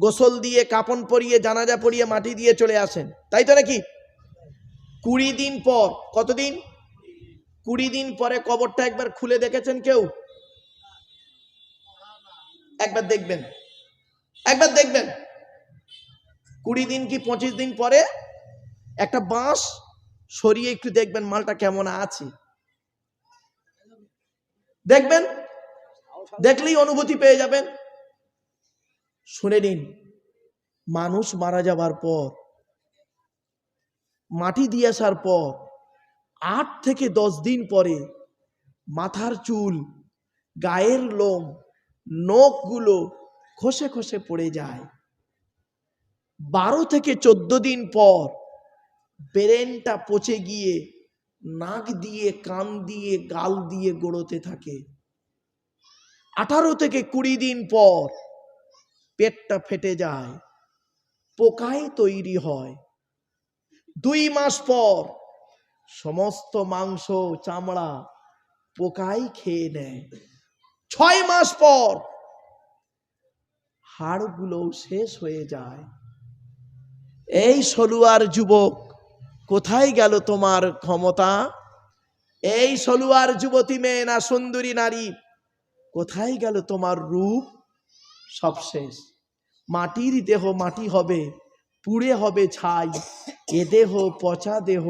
গোসল দিয়ে, কাপন পরিয়ে, জানাজা পরিয়ে মাটি দিয়ে চলে আসেন। তাই তো নাকি? কুড়ি দিন পর, কতদিন? কুড়ি দিন পরে কবরটা একবার খুলে দেখেছেন কেউ? একবার দেখবেন। একবার দেখবেন। কুড়ি দিন কি পঁচিশ দিন পরে? একটা বাঁশ সরিয়ে একটু দেখবেন মালটা কেমন আছে। দেখবেন? দেখলেই অনুভূতি পেয়ে যাবেন। শুনে নিন, মানুষ মারা যাবার পর, মাটি দিয়ে আসার পর, আট থেকে দশ দিন পরে মাথার চুল, গায়ের লোম, নখগুলো খসে খসে পড়ে যায়। বারো থেকে চোদ্দ দিন পর ব্রেনটা পচে গিয়ে নাক দিয়ে, কান দিয়ে, গাল দিয়ে গড়োতে থাকে। আঠারো থেকে কুড়ি দিন পর পেটটা ফেটে যায় পোকায় তৈরি হয়। দুই মাস পর সমস্ত মাংস, চামড়া পোকাই খেয়ে নেয়। ছয় মাস পর হাড়গুলো শেষ হয়ে যায়। এই সলুয়ার যুবক, কোথায় গেল তোমার ক্ষমতা? এই সলুয়ার যুবতী মেয়ে না সুন্দরী নারী, কোথায় গেল তোমার রূপ? সব শেষ। মাটির দেহ মাটি হবে, পুড়ে হবে ছাই, এ দেহ পচা দেহ,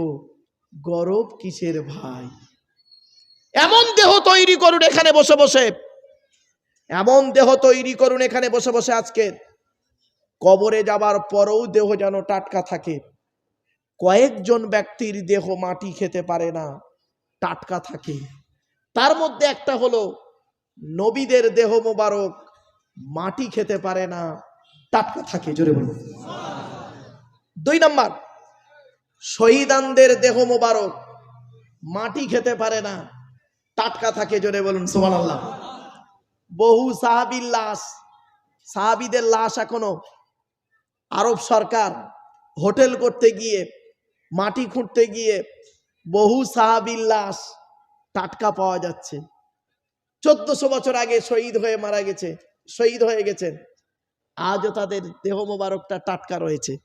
গরব কিসের ভাই? এমন দেহ তৈরি করুন এখানে বসে বসে। এমন দেহ তৈরি করুন এখানে বসে বসে আজকে। কবরে যাবার পরেও দেহ যেন টাটকা থাকে। কয়েকজন ব্যক্তির দেহ মাটি খেতে পারে না, টাটকা থাকে। তার মধ্যে একটা হলো নবীদের দেহ মোবারক। মাটি খেতে পারে না, টাটকা থাকে, জোরে বলুন। দুই নাম্বার, শহীদানদের দেহ মোবারক, মাটি খেতে পারে না, টাটকা থাকে, জোরে বলুন সোমান আল্লাহ বহু সাহাবির লাশ, সাহাবিদের লাশ এখনও। আরব সরকার হোটেল করতে গিয়ে, মাটি খুঁড়তে গিয়ে, বহু সাহাবির লাশ টাটকা পাওয়া যাচ্ছে। চোদ্দশো বছর আগে শহীদ হয়ে মারা গেছে। শহীদ হয়ে গেছেন। আজও তাদের দেহ মোবারকটা টাটকা রয়েছে।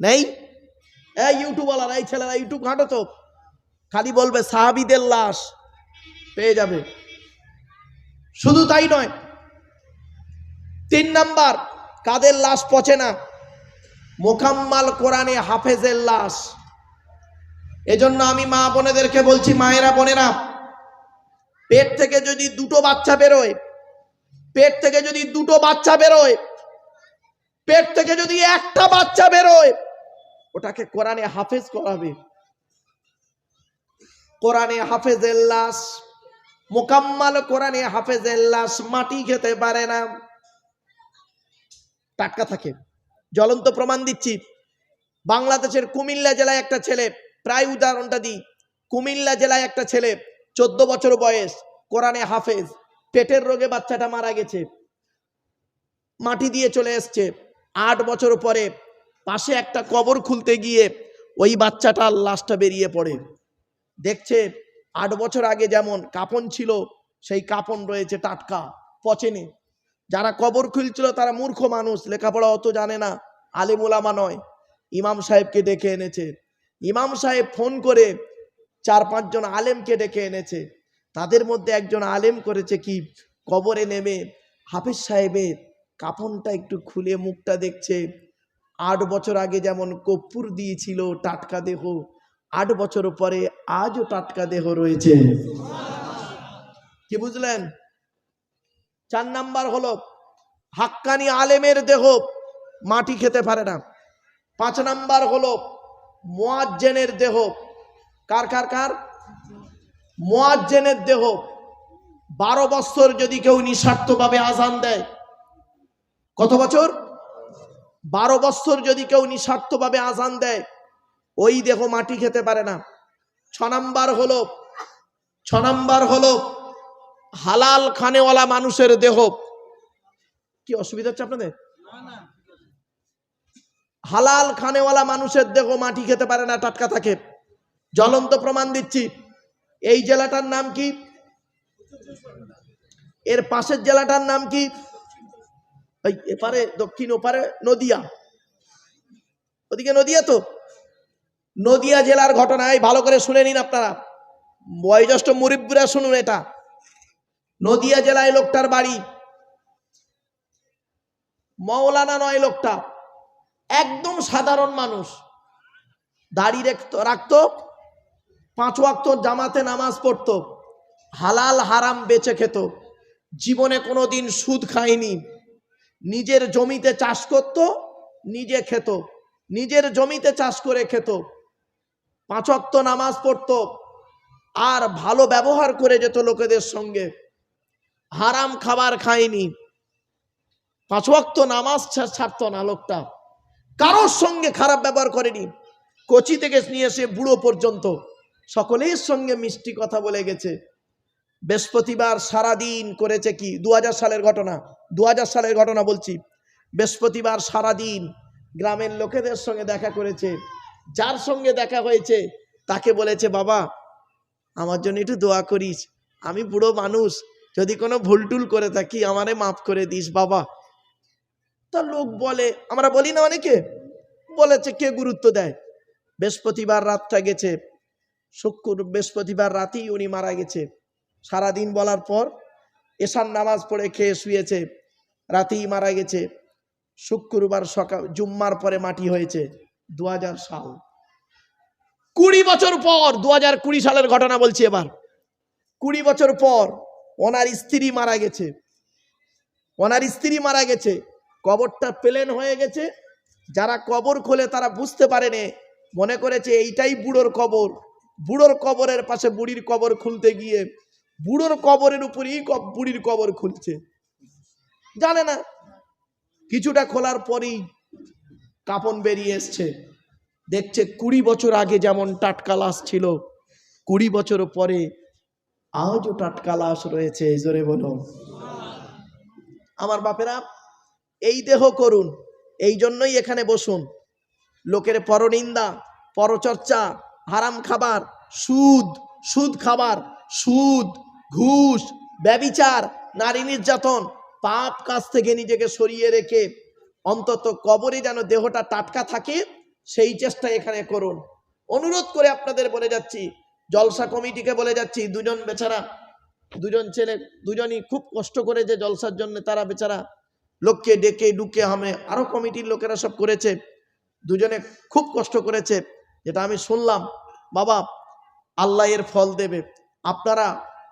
নেই? এই ইউটিউবওয়ালারা, এই ছেলেরা ইউটিউব ঘাটো তো। খালি বলবে, সাহাবিদের লাশ পেয়ে যাবে। শুধু তাই নয়, তিন নাম্বার, কাদের লাশ পচে না? মোকাম্মাল কোরআনে হাফেজের লাশ। এজন্য আমি মা বোনেদেরকে বলছি, মায়েরা বোনেরা, পেট থেকে যদি দুটো বাচ্চা বেরোয় পেট থেকে যদি দুটো বাচ্চা বেরোয়, পেট থেকে যদি একটা বাচ্চা বেরোয়, ওটাকে কোরআনে হাফেজ করাবে। কোরআনে হাফেজের লাশ, মোকাম্মাল কোরআনে হাফেজের লাশ, মাটি খেতে পারে না। টাটকা থাকে। জ্বলন্ত প্রমাণ দিচ্ছি। বাংলাদেশের কুমিল্লা জেলায় একটা ছেলে, প্রায় উদাহরণটা দিই। কুমিল্লা জেলায় একটা ছেলে, চোদ্দ বছর বয়স, কোরআনে হাফেজ। পেটের রোগে বাচ্চাটা মারা গেছে। মাটি দিয়ে চলে এসছে। আট বছর পরে পাশে একটা কবর খুলতে গিয়ে ওই বাচ্চাটার লাশটা বেরিয়ে পড়ে। দেখছে আট বছর আগে যেমন কাপন ছিল, সেই কাপন রয়েছে টাটকা, পচেনি। যারা কবর খুলছিল তারা মূর্খ মানুষ, লেখাপড়া অত জানে না আলিমুলামা নয়। ইমাম সাহেবকে ডেকে এনেছে। ইমাম সাহেব ফোন করে চার পাঁচজন আলেমকে ডেকে এনেছে। তাদের মধ্যে একজন আলেম করেছে কি? কবরে নেমে হাফিজ সাহেবের কাপনটা একটু খুলে মুখটা দেখছে। আট বছর আগে যেমন কপ্পুর দিয়েছিল টাটকা দেহ, আট বছর পরে আজও টাটকা দেহ রয়েছে। কি বুঝলেন? চার নাম্বার হলো, হাক্কানি আলেমের দেহ মাটি খেতে পারে না। পাঁচ নাম্বার হলো, মোয়াজ্জেনের দেহ। কার কার কার? মোয়াজ্জেনের দেহ বারো বছর যদি কেউ নিঃস্বার্থভাবে আজান দেয়, কত বছর? বারো বছর যদি কেউ নিঃস্বার্থভাবে আজান দেয়, ওই দেহ মাটি খেতে পারে না। ছ নাম্বার হলো, ছ নাম্বার হলো, হালাল খানেওয়ালা মানুষের দেহ। কি অসুবিধা হচ্ছে আপনাদের? হালাল খানেওয়ালা মানুষের দেহ মাটি খেতে পারে না, টাটকা থাকে। জ্বলন্ত প্রমাণ দিচ্ছি। এই জেলাটার নাম কি? এর পাশের জেলাটার নাম কি? এপারে, দক্ষিণ ওপারে, নদিয়া। ওদিকে নদিয়া তো? নদিয়া জেলার ঘটনায় ভালো করে শুনে নিন আপনারা। বয়োজ্যেষ্ঠ মুরিব্বুরা শুনুন এটা। নদিয়া জেলায় লোকটার বাড়ি। মৌলানা নয় লোকটা। একদম সাধারণ মানুষ। দাড়ি রাখতো। পাঁচ ওয়াক্ত জামাতে নামাজ পড়তো, হালাল হারাম বেচে খেত, জীবনে কোনো দিন সুদ খায়নি, নিজের জমিতে চাষ করত, নিজে খেত, নিজের জমিতে চাষ করে খেত, পাঁচ ওয়াক্ত নামাজ পড়তো, আর ভালো ব্যবহার করে যেত লোকেদের সঙ্গে, হারাম খাবার খায়নি, পাঁচ ওয়াক্ত নামাজ ছাড়তো না লোকটা, কারোর সঙ্গে খারাপ ব্যবহার করেনি, কচি থেকে নিয়ে এসে বুড়ো পর্যন্ত। সকলের সঙ্গে মিষ্টি কথা বলে গেছে। বৃহস্পতিবার সারাদিন করেছে কি? দু হাজার সালের ঘটনা। দু হাজার সালের ঘটনা বলছি। বৃহস্পতিবার সারাদিন গ্রামের লোকেদের সঙ্গে দেখা করেছে। যার সঙ্গে দেখা হয়েছে, তাকে বলেছে, বাবা, আমার জন্য একটু দোয়া করিস। আমি বুড়ো মানুষ। যদি কোনো ভুলটুল করে থাকি, আমারে মাফ করে দিস, বাবা। তা লোক বলে, আমরা বলি না অনেকে, বলেছে কে গুরুত্ব দেয়। বৃহস্পতিবার রাতটা গেছে। শুক্র বৃহস্পতিবার রাতেই উনি মারা গেছে। সারাদিন বলার পর এশার নামাজ পড়ে খেয়ে শুয়েছে, রাতেই মারা গেছে। শুক্রবার সকাল, জুম্মার পরে মাটি হয়েছে দু হাজার সাল। কুড়ি বছর পর দু কুড়ি সালের ঘটনা বলছি এবার। কুড়ি বছর পর ওনার স্ত্রী মারা গেছে। ওনার স্ত্রী মারা গেছে। কবরটা প্লেন হয়ে গেছে। যারা কবর খোলে তারা বুঝতে পারেনি, মনে করেছে এইটাই বুড়োর কবর। বুড়োর কবরের পাশে বুড়ির কবর খুলতে গিয়ে বুড়োর কবরের উপরেই বুড়ির কবর খুলছে। জানে না? কিছুটা খোলার পরেই কাপন বেরিয়ে এসছে। দেখছে কুড়ি বছর আগে যেমন টাটকা লাশ ছিল, কুড়ি বছর পরে আজও টাটকা লাশ রয়েছে, এই জোরে বলো। আমার বাপেরা, এই দেহ করুন, এই জন্যই এখানে বসুন। লোকের পরনিন্দা, পরচর্চা হারাম খাবার, সুদ সুদ খাবার, সুদ, ঘুষ, ব্যবিচার, নারী নির্যাতন, পাপ কাজ থেকে নিজেকে সরিয়ে রেখে অন্তত কবরে যেন দেহটা টাটকা থাকে, সেই চেষ্টা এখানে করুন। অনুরোধ করে আপনাদের বলে যাচ্ছি, জলসা কমিটিকে বলে যাচ্ছি, দুজন বেচারা, দুজন ছেলে, দুজনই খুব কষ্ট করে যে জলসার জন্য তারা বেচারা লোককে ডেকে ডুকে হামে আরও কমিটির লোকেরা সব করেছে, দুজনে খুব কষ্ট করেছে। যেটা আমি শুনলাম, বাবা, আল্লাহ এর ফল দেবে। আপনারা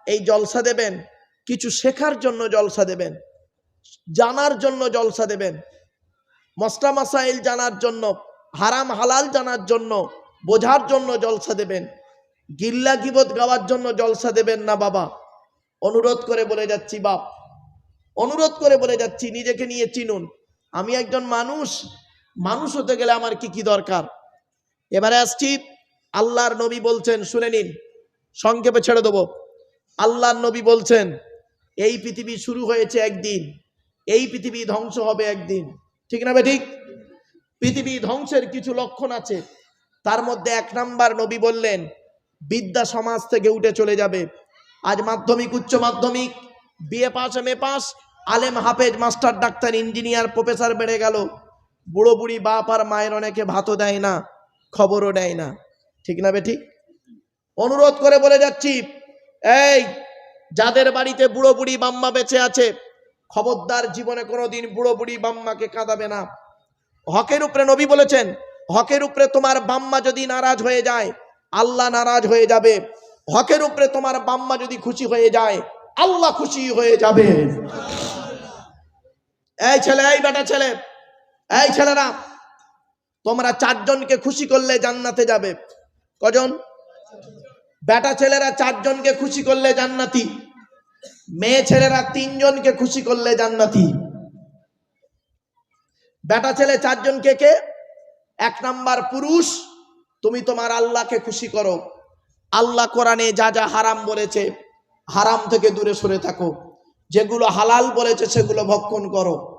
এই জলসা দেবেন, কিছু শেখার জন্য জলসা দেবেন, জানার জন্য জলসা দেবেন মস্তা মাসাইল জানার জন্য, হারাম হালাল জানার জন্য, বোঝার জন্য জলসা দেবেন, গিল্লা গিবত গাওয়ার জন্য জলসা দেবেন না, বাবা। অনুরোধ করে বলে যাচ্ছি, বাপ। অনুরোধ করে বলে যাচ্ছি, নিজেকে নিয়ে চিনুন। আমি একজন মানুষ মানুষ হতে গেলে আমার কি কি দরকার? এবারে আসছি। আল্লাহর নবী বলছেন, শুনে নিন, সংক্ষেপে ছেড়ে দেবো। আল্লাহর নবী বলছেন, এই পৃথিবী শুরু হয়েছে একদিন, এই পৃথিবী ধ্বংস হবে একদিন। ঠিক না ঠিক? পৃথিবী ধ্বংসের কিছু লক্ষণ আছে। তার মধ্যে এক নাম্বার নবী বললেন, বিদ্যা সমাজ থেকে উঠে চলে যাবে। আজ মাধ্যমিক, উচ্চ মাধ্যমিক BA pass M A pass আলেম হাফেজ, মাস্টার, ডাক্তার, ইঞ্জিনিয়ার, প্রফেসর বেড়ে গেল। বুড়ো বুড়ি বাপ আর মায়ের অনেকে ভাতও দেয় না। খবরও নেয় না। ঠিক না বেঠিক অনুরোধ করে বলে যাচ্ছি, এই যাদের বাড়িতে বুড়ো বুড়ি বাম্মা বেঁচে আছে, খবরদার জীবনে কোনোদিন বুড়ো বুড়ি বাম্মাকে কাঁদাবে না। হকের উপরে নবী বলেছেন, হকের উপরে তোমার বাম্মা যদি নারাজ হয়ে যায়, আল্লাহ নারাজ হয়ে যাবে। হকের উপরে তোমার বাম্মা যদি খুশি হয়ে যায়, আল্লাহ খুশি হয়ে যাবে। এই ছেলে, এই বেটা ছেলে, এই ছেলেরা তোমরা চারজনকে খুশি করলে জান্নাতে যাবে। কজন? বেটা ছেলেরা চারজনকে খুশি করলে জান্নাতি। মেয়ে ছেলেরা তিনজনকে খুশি করলে জান্নাতি। বেটা ছেলে চারজনকে কে? এক নাম্বার পুরুষ। তুমি তোমার আল্লাহকে খুশি করো। আল্লাহ কোরআনে যা যা হারাম বলেছে, হারাম থেকে দূরে সরে থাকো। যেগুলো হালাল বলেছে, সেগুলো ভক্ষণ করো।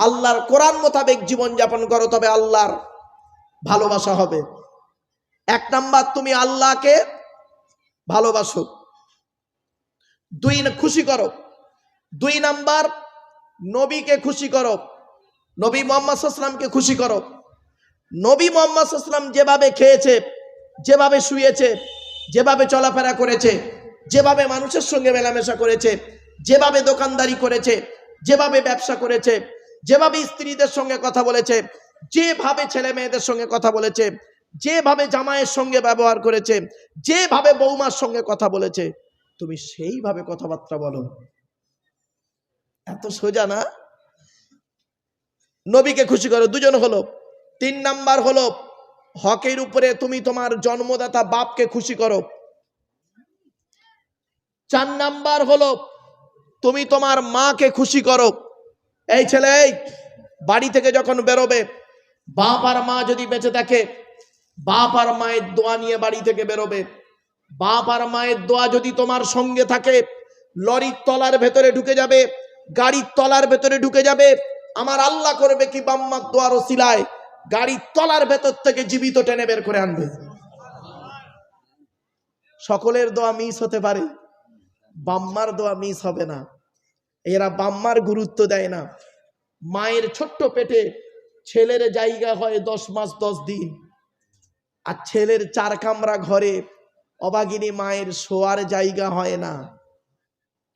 আল্লাহর কোরআন মোতাবেক জীবন যাপন করো, তবে আল্লাহর ভালোবাসা হবে। এক নাম্বার, তুমি আল্লাহকে ভালোবাসো। দুই, খুশি করো। দুই নাম্বার, নবীকে খুশি করো। নবী মোহাম্মদ সাল্লামকে খুশি করো। নবী মোহাম্মদ যেভাবে খেয়েছে, যেভাবে শুয়েছে, যেভাবে চলাফেরা করেছে, যেভাবে মানুষের সঙ্গে মেলামেশা করেছে, যেভাবে দোকানদারি করেছে, যেভাবে ব্যবসা করেছে যেভাবে স্ত্রীদের সঙ্গে কথা বলেছে, যেভাবে ছেলে মেয়েদের সঙ্গে কথা বলেছে, যেভাবে জামাইয়ের সঙ্গে ব্যবহার করেছে, যেভাবে বৌমার সঙ্গে কথা বলেছে, তুমি সেইভাবে কথাবার্তা বলো। এত সোজা না? নবীকে খুশি করো, দুজন হলো। তিন নাম্বার হলো, হকের উপরে তুমি তোমার জন্মদাতা বাপকে খুশি করো। চার নাম্বার হলো, তুমি তোমার মাকে খুশি করো। এই ছেলে বাড়ি থেকে যখন বেরোবে বাপ আর মা যদি বেঁচে থাকে বাপ আর মায়ের দোয়া নিয়ে বাড়ি থেকে বেরোবে। বাপ আর মায়ের দোয়া যদি তোমার সঙ্গে থাকে, লরির তলার ভেতরে ঢুকে যাবে, গাড়ির তলার ভেতরে ঢুকে যাবে, আমার আল্লাহ করবে কি বাম্মার দোয়ার ওসিলায়, গাড়ির তলার ভেতর থেকে জীবিত টেনে বের করে আনবে। সকলের দোয়া মিস হতে পারে, বাম্মার দোয়া মিস হবে না। এরা বাম্মার গুরুত্ব দেয় না। মায়ের ছোট্ট পেটে ছেলের জায়গা হয় দশ মাস দশ দিন। আর ছেলের চার কামরা ঘরে অবাগিনী মায়ের শোয়ার জায়গা হয় না।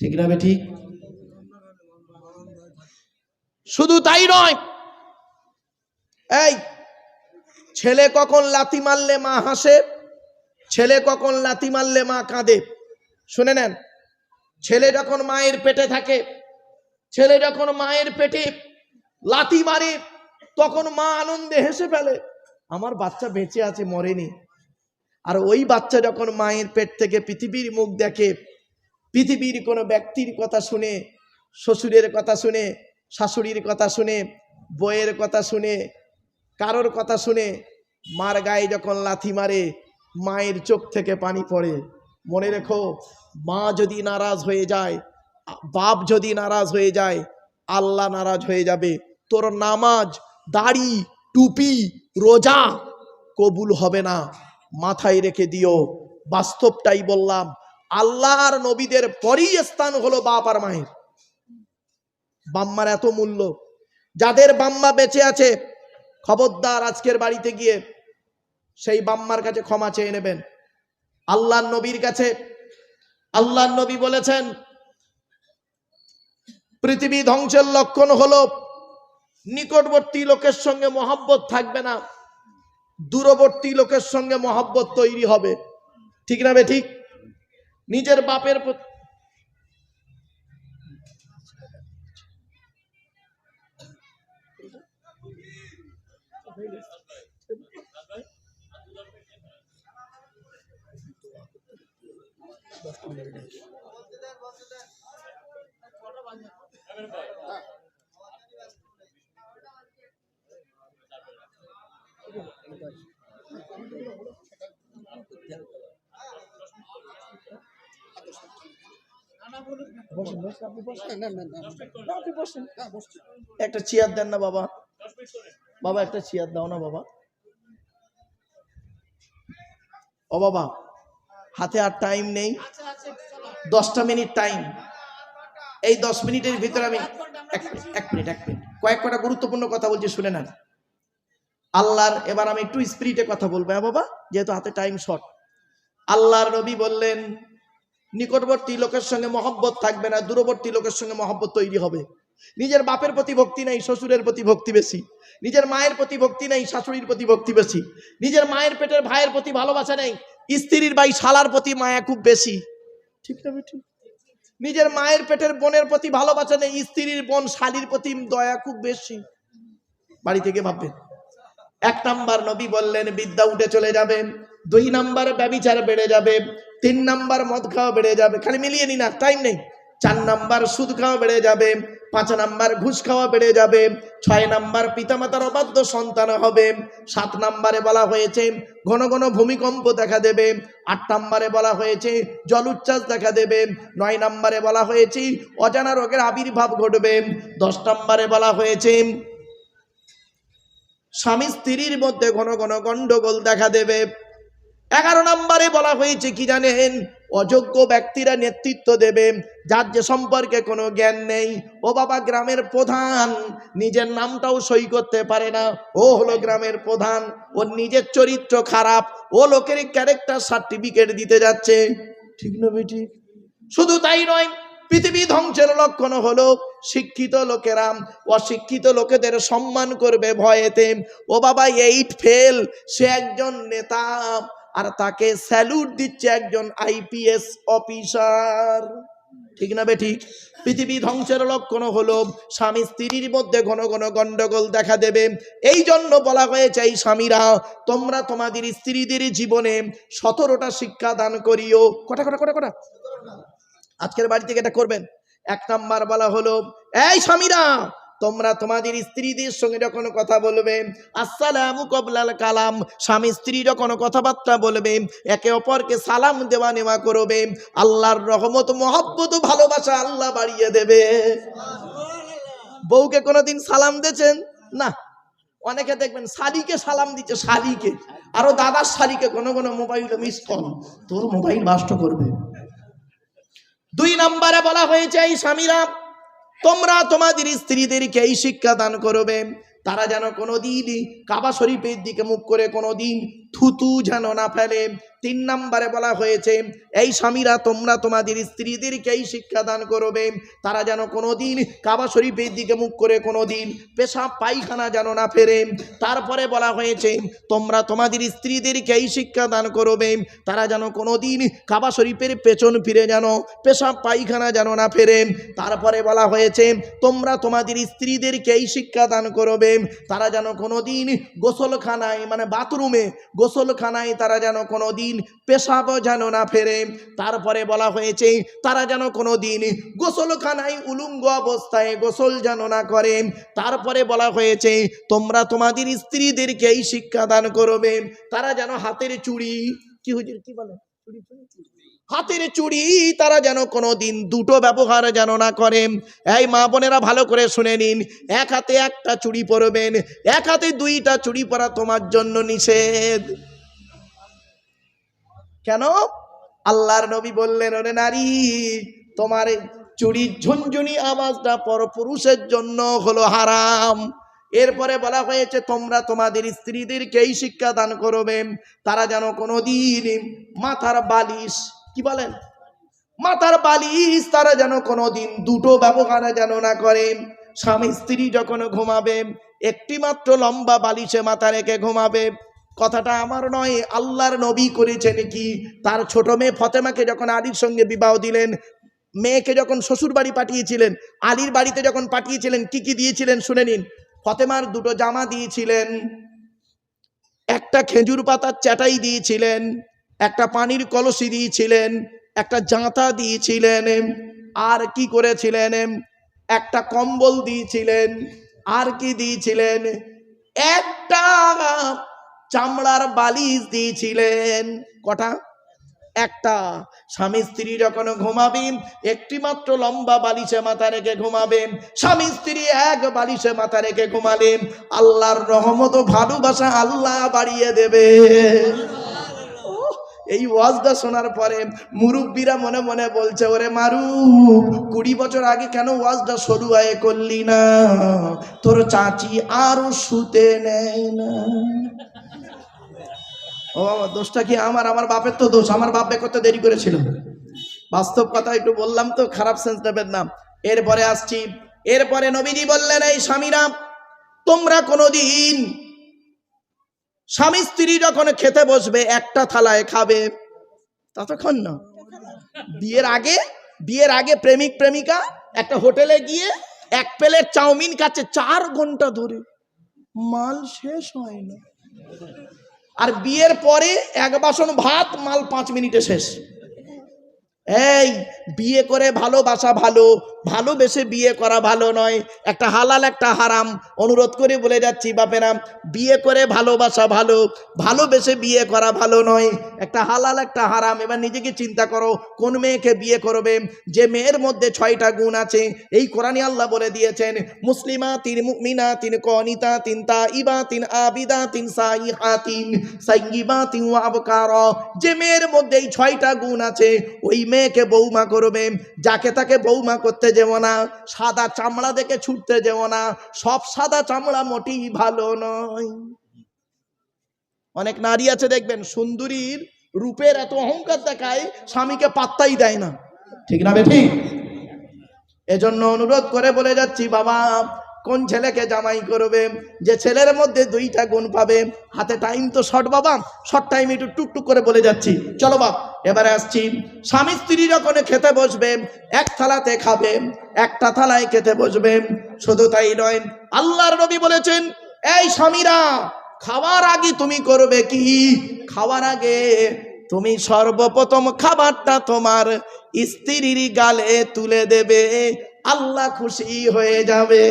ঠিক না ঠিক? শুধু তাই নয়, এই ছেলে কখন লাথি মারলে মা হাসে, ছেলে কখন লাথি মারলে মা কাঁদে, শুনে নেন। ছেলে যখন মায়ের পেটে থাকে, ছেলে যখন মায়ের পেটে লাথি মারে, তখন মা আনন্দে হেসে ফেলে, আমার বাচ্চা বেঁচে আছে, মরেনি। আর ওই বাচ্চা যখন মায়ের পেট থেকে পৃথিবীর মুখ দেখে, পৃথিবীর কোনো ব্যক্তির কথা শুনে, শ্বশুরের কথা শুনে, শাশুড়ির কথা শুনে বইয়ের কথা শুনে, কারোর কথা শুনে, মার গায়ে যখন লাথি মারে, মায়ের চোখ থেকে পানি পড়ে। মনে রেখো, মা যদি নারাজ হয়ে যায়, বাপ যদি নারাজ হয়ে যায়, আল্লাহ নারাজ হয়ে যাবে। তোর নামাজ, দাড়ি, টুপি, রোজা কবুল হবে না। মাথায় রেখে দিও। বাস্তবটাই বললাম, আল্লাহ আর নবীদের পরই স্থান হলো বাপ আর মায়ের। বাম্মার এত মূল্য। যাদের বাম্মা বেঁচে আছে, খবরদার আজকের বাড়িতে গিয়ে সেই বাম্মার কাছে ক্ষমা চেয়ে নেবেন। আল্লাহ নবীর কাছে, আল্লাহ নবী বলেছেন, পৃথিবী ধ্বংসের লক্ষণ হলো নিকটবর্তী লোকের সঙ্গে মহাব্বত থাকবে না, দূরবর্তী লোকের সঙ্গে মহাব্বত তৈরি হবে। ঠিক না বে ঠিক? নিজের বাপের একটা চেয়ার দেন না বাবা। বাবা একটা চেয়ার দাও না বাবা। ও বাবা হাতে আর টাইম নেই। দশটা মিনিট টাইম এই দশ মিনিটের ভিতরে আমি এক মিনিট এক মিনিট এক মিনিট কয়েক কটা গুরুত্বপূর্ণ কথা বলছি শুনে নেন। আল্লাহর এবার আমি একটু স্পিরিটে কথা বলব। হ্যাঁ বাবা? যেহেতু হাতে টাইম শর্ট আল্লাহর নবী বললেন নিকটবর্তী লোকের সঙ্গে মহব্বত থাকবে না দূরবর্তী লোকের সঙ্গে মহব্বত তৈরি হবে। নিজের বাপের প্রতি ভক্তি নেই শ্বশুরের প্রতি ভক্তি বেশি। নিজের মায়ের প্রতি ভক্তি নেই শাশুড়ির প্রতি ভক্তি বেশি। নিজের মায়ের পেটের ভাইয়ের প্রতি ভালোবাসা নেই স্ত্রীর ভাই শালার প্রতি মায়া খুব বেশি। ঠিক না ঠিক নিজের মায়ের পেটের বোনের প্রতি ভালোবাসা নেই স্ত্রীর বোন শালির প্রতি দয়া খুব বেশি। বাড়ি থেকে ভাববেন। এক নাম্বার নবী বললেন বিদ্যা উঠে চলে যাবে দুই নাম্বার ব্যবিচার বেড়ে যাবে। তিন নাম্বার মদ খাওয়া বেড়ে যাবে। খালি মিলিয়ে নি না টাইম নেই। চার নাম্বার সুদ খাওয়া বেড়ে যাবে, পাঁচ নাম্বার ঘুষ খাওয়া বেড়ে যাবে, ছয় নাম্বার পিতামাতার অবাধ্য সন্তান হবে, সাত নাম্বারে বলা হয়েছে ঘন ঘন ভূমিকম্প দেখা দেবে, আট নাম্বারে বলা হয়েছে জল উচ্ছ্বাস দেখা দেবে, নয় নাম্বারে বলা হয়েছে অজানা রোগের আবির্ভাব ঘটবে, দশ নাম্বারে বলা হয়েছে স্বামী স্ত্রীর মধ্যে ঘন ঘন গন্ডগোল দেখা দেবে, এগারো নাম্বারে বলা হয়েছে কি জানেন? অযোগ্য ব্যক্তিরা নেতৃত্ব দেবে। যার যে সম্পর্কে কোনো জ্ঞান নেই, ও বাবা গ্রামের প্রধান, নিজের নামটাও সই করতে পারে না। ও হলো গ্রামের প্রধান, ওর নিজের চরিত্র খারাপ, ও লোকের ক্যারেক্টার সার্টিফিকেট দিতে যাচ্ছে। ঠিক না বেটি? শুধু তাই নয়, পৃথিবী ধ্বংসের লক্ষণ হলো শিক্ষিত লোকেরা, অশিক্ষিত লোকেদের সম্মান করবে ভয়েতে। ও বাবা এইট ফেল সে একজন নেতা। আর তাকে স্যালুট দিচ্ছে একজন আইপিএস অফিসার ঠিক না বে ঠিক? পৃথিবী ধ্বংসের লক্ষণ হলো স্বামী স্ত্রীর মধ্যে ঘন ঘন গন্ডগোল দেখা দেবে। এই জন্য বলা হয়েছে, এই স্বামীরা, তোমরা তোমাদের স্ত্রীদের জীবনে সতেরোটা শিক্ষা দান করিও। কটা কটা কটা কটা? আজকের বাড়ি থেকে এটা করবেন। এক নাম্বার বলা হলো, এই স্বামীরা তোমরা তোমাদের স্ত্রীদের সঙ্গে যখন কথা বলবে, আসসালামু কবলাল কালাম, স্বামী স্ত্রী যখন কথাবার্তা বলবে, একে অপরকে সালাম দেওয়া নেওয়া করবে, আল্লাহর রহমত, মহব্বত, ভালোবাসা আল্লাহ বাড়িয়ে দেবে। বউকে কোনোদিন সালাম দিয়েছেন? না। অনেকে দেখবেন শালিকে সালাম দিচ্ছে, শালিকে। আরও দাদার শালিকে কোনো কোনো মোবাইলে মিস কল তোর মোবাইল নষ্ট করবে। দুই নম্বরে বলা হয়েছে, এই স্বামীরা তোমরা তোমাদের স্ত্রীদেরকে এই শিক্ষা দান করবে। তারা যেন কোনো দিনই কাবা শরীফের দিকে মুখ করে কোনো দিন থুতু যেন না ফেলে। তিন নম্বরে বলা হয়েছে, এই স্বামীরা তোমরা তোমাদের স্ত্রীদেরকে এই শিক্ষা দান করবে। তারা যেন কোনোদিন কাবা শরীফের দিকে মুখ করে কোনোদিন পেশাব পায়খানা যেন না ফেরে। তারপরে বলা হয়েছে, তোমরা তোমাদের স্ত্রীদেরকে এই শিক্ষা দান করবে। তারা যেন কোনোদিন কাবা শরীফের পেছন ফিরে যেন পেশাব পায়খানা যেন না ফেরে। তারপরে বলা হয়েছে, তোমরা তোমাদের স্ত্রীদেরকে এই শিক্ষা দান করবে। তারা যেন কোনোদিন গোসলখানায় মানে বাথরুমে গোসলখানায় তারা যেন কোনোদিন পেশাব যেন না ফেরে। তারপরে বলা হয়েছে, তারা যেন কোনোদিন গোসলখানায় উলুঙ্গ অবস্থায় গোসল যেন না করে। তারপরে বলা হয়েছে, তোমরা তোমাদের স্ত্রীদেরকে এই শিক্ষা দান করবে। তারা যেন হাতের চুড়ি, কি হুজুর, কি বলে? হাতের চুড়ি তারা যেন কোনো দিন দুটো ব্যবহার যেন না করে। এই মা বোনেরা ভালো করে শুনে নিন, এক হাতে একটা চুড়ি পরবেন, এক হাতে দুইটা চুড়ি পরা তোমার জন্য নিষেধ। কেন? আল্লাহর নবী বললেন, ওরে নারী, তোমার চুড়ির ঝুনঝুনি আওয়াজটা পরপুরুষের জন্য হলো হারাম। এরপরে বলা হয়েছে, তোমরা তোমাদের স্ত্রীদেরকে এই শিক্ষা দান করবে। তারা যেন কোনোদিন মাথার বালিশ কি বলেন? মাথার বালিশ তারা যেন কোনো দিন দুটো ব্যবহার যেন না করে। স্বামী স্ত্রী যখন ঘুমাবে একটি মাত্র লম্বা বালিশে মাথা রেখে ঘুমাবে। কথাটা আমার নয়, আল্লাহর নবী করেছেন কি? তার ছোট মেয়ে ফতেমাকে যখন আলীর সঙ্গে বিবাহ দিলেন, মেয়েকে যখন শ্বশুর বাড়ি পাঠিয়েছিলেন, আলীর বাড়িতে যখন পাঠিয়েছিলেন, কি কি দিয়েছিলেন শুনে নিন। ফতেমার দুটো জামা দিয়েছিলেন, একটা খেজুর পাতার চাটাই দিয়েছিলেন, একটা পানির কলসি দিয়েছিলেন, একটা জাঁতা দিয়েছিলেন, আর কি করেছিলেন? একটা কম্বল দিয়েছিলেন, আর কি দিয়েছিলেন? একটা চামড়ার বালিশ দিয়েছিলেন। কটা? একটা। স্বামী স্ত্রী যখন ঘুমাবেন, একটি মাত্র লম্বা বালিশে মাথা রেখে ঘুমাবেন। স্বামী স্ত্রী এক বালিশে মাথা রেখে ঘুমালেন। আল্লাহর রহমত ভালোবাসা আল্লাহ বাড়িয়ে দেবে। এই ওয়াজটা শোনার পরে মুরব্বীরা মনে মনে বলছে, ওরে মারু কুড়ি বছর আগে কেন ওয়াজটা সরু আয়ে করলি না? তোর চাচি আরও শুতে নেয় না। ও বাবা, দোষটা কি আমার? আমার বাপের তো দোষ। আমার বাপ করতে দেরি করেছিল। বাস্তব কথা একটু বললাম তো, খারাপ সেন্স নেবেন না। এরপরে আসছি। এরপরে নবীজি বললেন, এই স্বামীরা, তোমরা কোনোদিন স্বামী স্ত্রী যখন খেতে বসবে, একটা থালায় খাবে। ততক্ষণ না। বিয়ের আগে বিয়ের আগে প্রেমিক, প্রেমিকা একটা হোটেলে গিয়ে এক প্লেট চাউমিন কাছে চার ঘণ্টা ধরে। মাল শেষ হয় না। আর বিয়ের পরে এক বাসন ভাত মাল পাঁচ মিনিটে শেষ। এই, বিয়ে করে ভালোবাসা ভালো, ভালোবেসে বিয়ে করা ভালো নয়। একটা হালাল, একটা হারাম, অনুরোধ করে বলে যাচ্ছি, বাপেরা, বিয়ে করে ভালোবাসা ভালো, ভালোবেসে বিয়ে করা ভালো নয়। একটা হালাল, একটা হারাম, এবার নিজেকে চিন্তা করো, কোন মেয়েকে বিয়ে করবে? যে মেয়ের মধ্যে ছয়টা গুণ আছে, এই কোরআনে আল্লাহ বলে দিয়েছেন মুসলিমা তিন মুমিনা তিন কনিতা তিন তা ইবা তিন আবিদা তিন সাইহা তিন সাইয়িবা তিন আবকার। যে মেয়ের মধ্যে এই ছয়টা গুণ আছে, ওই মেয়েকে বৌমা করবে, যাকে তাকে বৌমা করতে যেব না, সাদা চামড়া দেখে ছুটতে যেব না, সব সাদা চামড়া মোটেই ভালো নয়। অনেক নারী আছে দেখবেন, সুন্দরীর রূপের এত অহংকার দেখায় স্বামীকে পাত্তাই দেয় না। ঠিক না বে ঠিক? এজন্য অনুরোধ করে বলে যাচ্ছি, বাবা, কোন ছেলেকে জামাই করবে? যে ছেলের মধ্যে দুইটা গুণ পাবে। হাতে টাইম তো শর্ট বাবা। শর্ট টাইম একটু টুকটুক করে বলে যাচ্ছি। চলো বাপ। এবারে আসছি। স্বামী স্ত্রী যখন খেতে বসবে, এক থালাতে খাবে, একটা থালায় খেতে বসবে। শুধু তাই নয়, আল্লাহর নবী বলেছেন, এই স্বামীরা, খাওয়ার আগে তুমি করবে কি? খাওয়ার আগে তুমি সর্বপ্রথম খাবারটা তোমার স্ত্রীর গালে তুলে দেবে, আল্লাহ খুশি হয়ে যাবে।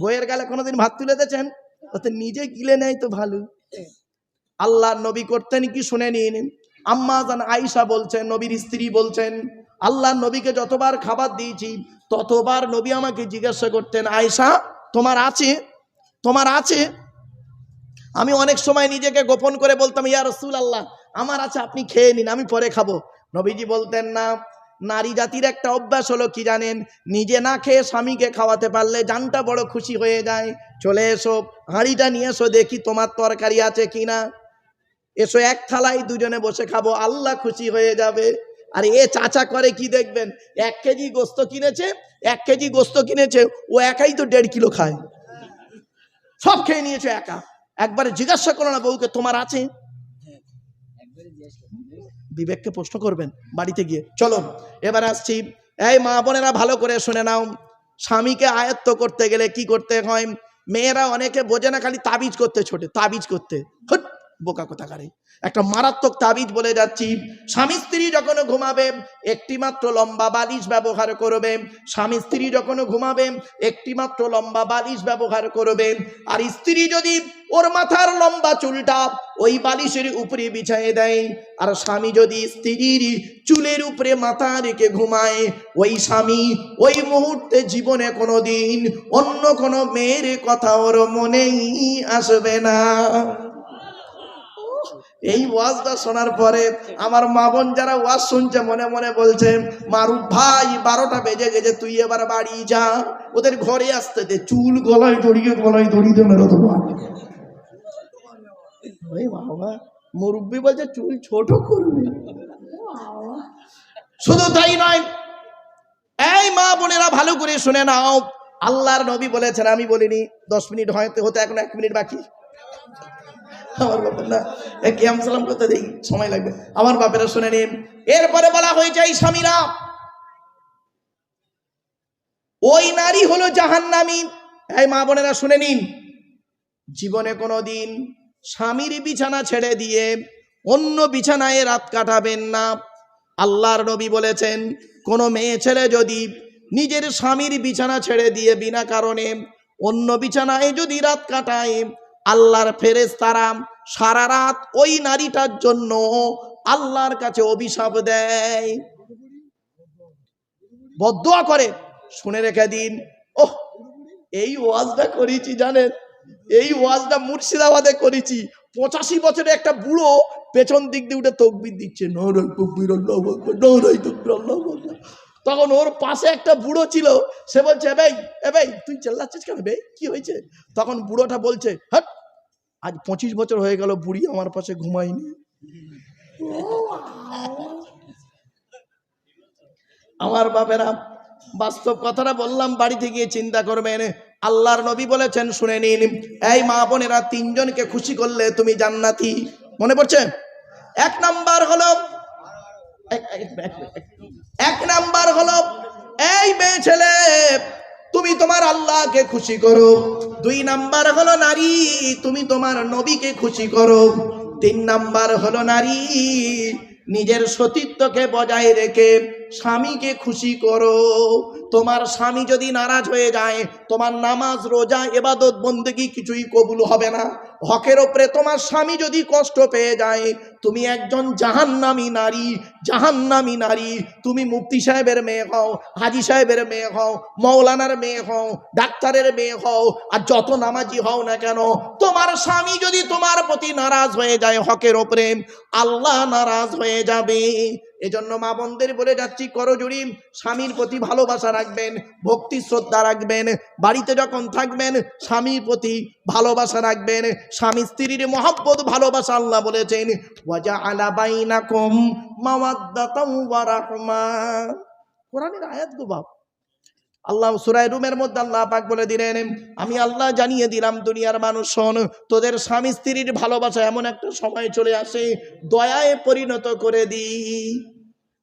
বইয়ের গালে কোনোদিন ভাত তুলে দিয়েছেন? ওতে নিজে গিলে নেয় তো ভালো। আল্লাহ নবী করতেন কি শুনে নিয়ে নিন। আম্মা জান আয়েশা বলছেন, নবীর স্ত্রী বলছেন, আল্লাহ নবীকে যতবার খাবার দিয়েছি, ততবার নবী আমাকে জিজ্ঞাসা করতেন, আয়েশা, তোমার আছে? তোমার আছে? আমি অনেক সময় নিজেকে গোপন করে বলতাম, ইয়া রসুল আল্লাহ আমার আছে, আপনি খেয়ে নিন, আমি পরে খাব। নবীজি বলতেন, না, নারী জাতির একটা অভ্যাস হলো কি জানেন, নিজে না খেয়ে স্বামীকে খাওয়াতে পারলে জানটা বড় খুশি হয়ে যায়। চলে এসো, হাঁড়িটা নিয়ে এসো, দেখি তোমার তরকারি আছে কিনা। এসো এক থালায় দুজনে বসে খাব, আল্লাহ খুশি হয়ে যাবে। আর এ চাচা করে কি দেখবেন? এক কেজি গোস্ত কিনেছে, এক কেজি গোস্ত কিনেছে, ও একাই তো দেড় কিলো খায়। সব খেয়ে নিয়েছে একা। একবারে জিজ্ঞাসা করো না বউকে, তোমার আছে? বিবেককে প্রশ্ন করবেন বাড়িতে গিয়ে। চলো, এবার আসছি। এই মা বোনেরা ভালো করে শুনে নাও। স্বামীকে আয়ত্ত করতে গেলে কি করতে হয়? মেয়েরা অনেকে বোঝে না, খালি তাবিজ করতে ছোটে, তাবিজ করতে। বোকা কোথাকারে। একটা মারাত্মক তাবিজ বলে যাচ্ছি। স্বামী স্ত্রী যখন ঘুমাবে একটি মাত্র লম্বা বালিশ ব্যবহার করবে। স্বামী স্ত্রী যখন ঘুমাবে একটি মাত্র লম্বা বালিশ ব্যবহার করবে। আর স্ত্রী যদি ওর মাথার লম্বা চুলটা ওই বালিশের উপরে বিছায়ে দেয়, আর স্বামী যদি স্ত্রীর চুলের উপরে মাথা রেখে ঘুমায়, ওই স্বামী ওই মুহূর্তে জীবনে কোনো দিন অন্য কোনো মেয়ের কথা ওর মনেই আসবে না। এই ওয়াজটা শোনার পরে আমার মা বোন যারা ওয়াজ শুনছে, মনে মনে বলছে, মারুফ ভাই, বারোটা বেজে গেছে, তুই এবার বাড়ি যা। ওদের ঘরে আসতে দে, চুল গলায় জড়িয়ে গলায় জড়িয়ে মেরো বাবা, মুরব্বী বলছে, চুল ছোট করবে। শুধু তাই নয়, এই মা বোনেরা ভালো করে শুনে নাও। আল্লাহর নবী বলেছেন, আমি বলিনি, দশ মিনিট হয়তো হতে, এখন এক মিনিট বাকি। আমার বাপের না কিয়াম সালাম করতে দেই? সময় লাগবে। আমার বাপেরা শুনে নিন। এরপরে বলা হয়েছে, এই স্বামীরা, ওই নারী হলো জাহান্নামী। এই মা বোনেরা শুনে নিন। জীবনে কোনো দিন স্বামীর বিছানা ছেড়ে দিয়ে অন্য বিছানায় রাত কাটাবেন না। আল্লাহর নবী বলেছেন, কোনো মেয়ে ছেলে যদি নিজের স্বামীর বিছানা ছেড়ে দিয়ে বিনা কারণে অন্য বিছানায় যদি রাত কাটায় আল্লাহর ফেরেস তারা সারা রাত ওই নারীটার জন্য আল্লাহর কাছে অভিশাপ দেয়। বদুয়া করে, শুনে রেখে দিন। ওহ, এই ওয়াজটা করেছি জানেন? এই ওয়াজটা মুর্শিদাবাদে করেছি। পঁচাশি বছরে একটা বুড়ো পেছন দিক দিয়ে উঠে তকবির দিচ্ছে। তখন ওর পাশে একটা বুড়ো ছিল, সে বলছে, "এ ভাই এ ভাই, তুই চেল্লাচ্ছিস কেন বে কি হয়েছে? তখন বুড়োটা বলছে হট আজ পঁচিশ বছর হয়ে গেল, বুড়ি আমার পাশে ঘুমাইনি আমার বাপেরা, বাস্তব কথাটা বললাম, বাড়িতে গিয়ে চিন্তা করবেন। আল্লাহর নবী বলেছেন, শুনে নিন, এই মা বোনেরা তিনজনকে খুশি করলে তুমি জান্নাতি। মনে পড়ছে? এক নাম্বার হলো এক- নাম্বার হলো, এই মেয়ে ছেলে তুমি তোমার আল্লাহকে খুশি করো। দুই নাম্বার হলো নারী, তুমি তোমার নবীকে খুশি করো। তিন নাম্বার হলো নারী, নিজের সতীত্বকে বজায় রেখে স্বামীকে খুশি করো। তোমার স্বামী যদি নারাজ হয়ে যায়, তোমার নামাজ, রোজা, এবাদত, বন্দেগি কিছুই কবুল হবে না। হকের ওপরে তোমার স্বামী যদি কষ্ট পেয়ে যায়, তুমি একজন জাহান্নামী নারী জাহান্নামী নারী। তুমি মুফতি সাহেবের মেয়ে হও, হাজি সাহেবের মেয়ে হও, মৌলানার মেয়ে হও, ডাক্তারের মেয়ে হও, আর যত নামাজি হও না কেন, তোমার স্বামী যদি তোমার প্রতি নারাজ হয়ে যায় হকের ওপরে, আল্লাহ নারাজ হয়ে যাবে। এজন্য মা বন্ধের বলে যাচ্ছি করজুড়ি স্বামীর প্রতি ভালোবাসা রাখবেন, ভক্তি, শ্রদ্ধা রাখবেন, বাড়িতে যখন থাকবেন, স্বামীর প্রতি ভালোবাসা রাখবেন, স্বামী স্ত্রীর মহব্বত, ভালোবাসা আল্লাহ বলেছেন ওয়াজা আলা বাইনাকুম মাওয়াদ্দাতাম ওয়া রাহমা। কোরআনের আয়াত গো বাপ আল্লাহ সুরায় রুমের মধ্যে আল্লাহ পাক বলে দিলেন, আমি আল্লাহ জানিয়ে দিলাম দুনিয়ার মানুষ শোন, তোদের স্বামী স্ত্রীর ভালোবাসা এমন একটা সময় চলে আসে, দয়ায় পরিণত করে দিই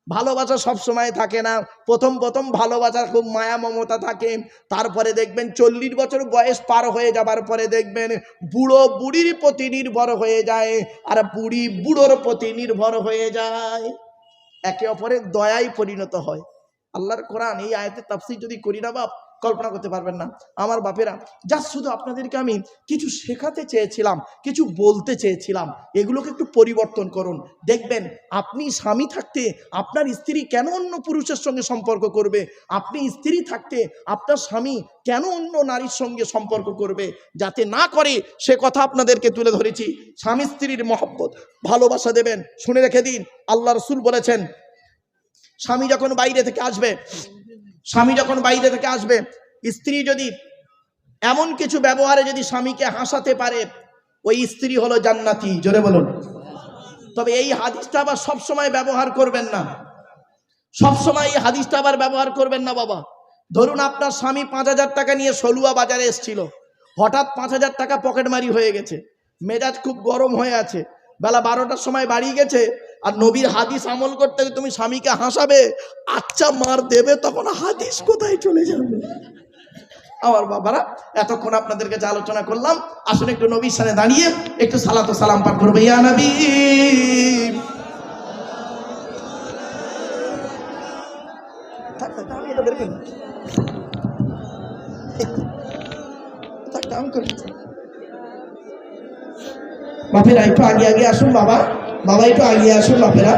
ভালোবাসা সব সময় থাকে না, প্রথম প্রথম ভালোবাসার খুব মায়া মমতা থাকে, তারপরে দেখবেন চল্লিশ বছর বয়স পার হয়ে যাবার পরে দেখবেন বুড়ো বুড়ির প্রতি নির্ভর হয়ে যায়, আর বুড়ি বুড়োর প্রতি নির্ভর হয়ে যায়। একে অপরের দয়ায় পরিণত হয়। আল্লাহর কোরআন এই আয়াতের তাফসির যদি করি না বাপ, কল্পনা করতে পারবেন না। আমার বাপেরা, যা শুধু আপনাদেরকে আমি কিছু শেখাতে চেয়েছিলাম, কিছু বলতে চেয়েছিলাম, এগুলোকে একটু পরিবর্তন করুন। দেখবেন, আপনি স্বামী থাকতে আপনার স্ত্রী কেন অন্য পুরুষের সঙ্গে সম্পর্ক করবে? আপনি স্ত্রী থাকতে আপনার স্বামী কেন অন্য নারীর সঙ্গে সম্পর্ক করবে? যাতে না করে সে কথা আপনাদেরকে তুলে ধরেছি। স্বামী স্ত্রীর মহব্বত। ভালোবাসা দেবেন। শুনে রেখে দিন। আল্লাহ রসুল বলেছেন স্বামী যখন বাইরে থেকে আসবে, স্বামী যখন বাইরে থেকে আসবে, স্ত্রী যদি এমন কিছু ব্যবহারে যদি স্বামীকে হাসাতে পারে, ওই স্ত্রী হলো জান্নাতি, জোরে বলুন। তবে এই হাদিসটা আবার সবসময় ব্যবহার করবেন না। সবসময় এই হাদিসটা আবার ব্যবহার করবেন না, বাবা। ধরুন আপনার স্বামী পাঁচ হাজার টাকা নিয়ে সলুয়া বাজারে এসছিল। হঠাৎ পাঁচ হাজার টাকা পকেটমারি হয়ে গেছে। মেজাজ খুব গরম হয়ে আছে। বেলা বারোটার সময় বাড়ি গেছে আর নবীর হাদিস আমল করতে তুমি স্বামীকে হাসাবে আচ্ছা মার দেবে, তখন হাদিস কোথায় চলে যাবে? আমার বাবারা, এতক্ষণ আপনাদের কাছে আলোচনা করলাম। আসলে একটু নবীর সামনে দাঁড়িয়ে, একটু সালাত সালাম পাঠ করবে। ইয়া নবী। বাপেরা, একটু আগে আগে আসুন বাবা। বাবা একটু আগে আসুন বাপেরা।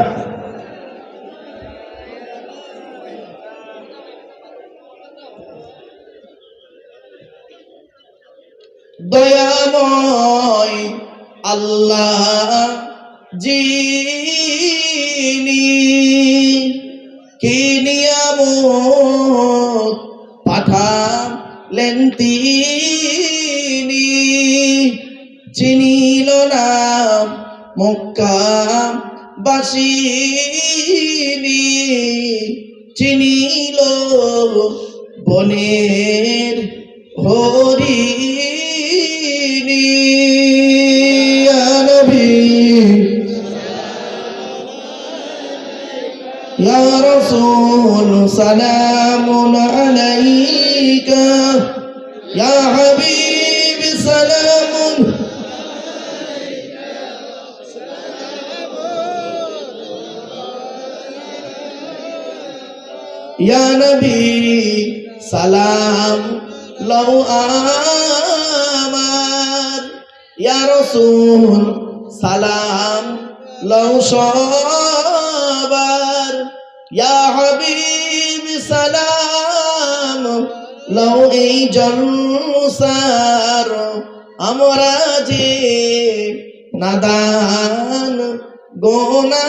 দয়াময় আল্লাহ যিনি কি নিয়ামত পাঠালেন তিনি মক্কা বাসিনি চিনিল বনের হরিণী নবী يا رسول سلام عليك يا حبيب سلام ইয়া নবী, সালাম লও আমার। ইয়া রসুল, সালাম লও সবার। ইয়া হাবিব, সালাম লও এই জন্মসার আমরা যে নাদান গোনাগা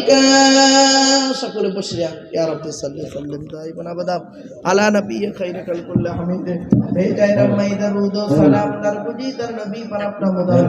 আলাইকা, সকলে বসে ইয়া রাব্বি সাল্লি সাল্লিম দাইবান আবাদা। আলা নবিয়্যা খাইরা খালকুল্লাহ হামিদে ভেজাইরা মাইদা রুদো সালাম দার বুজি দার নবী পর আপনা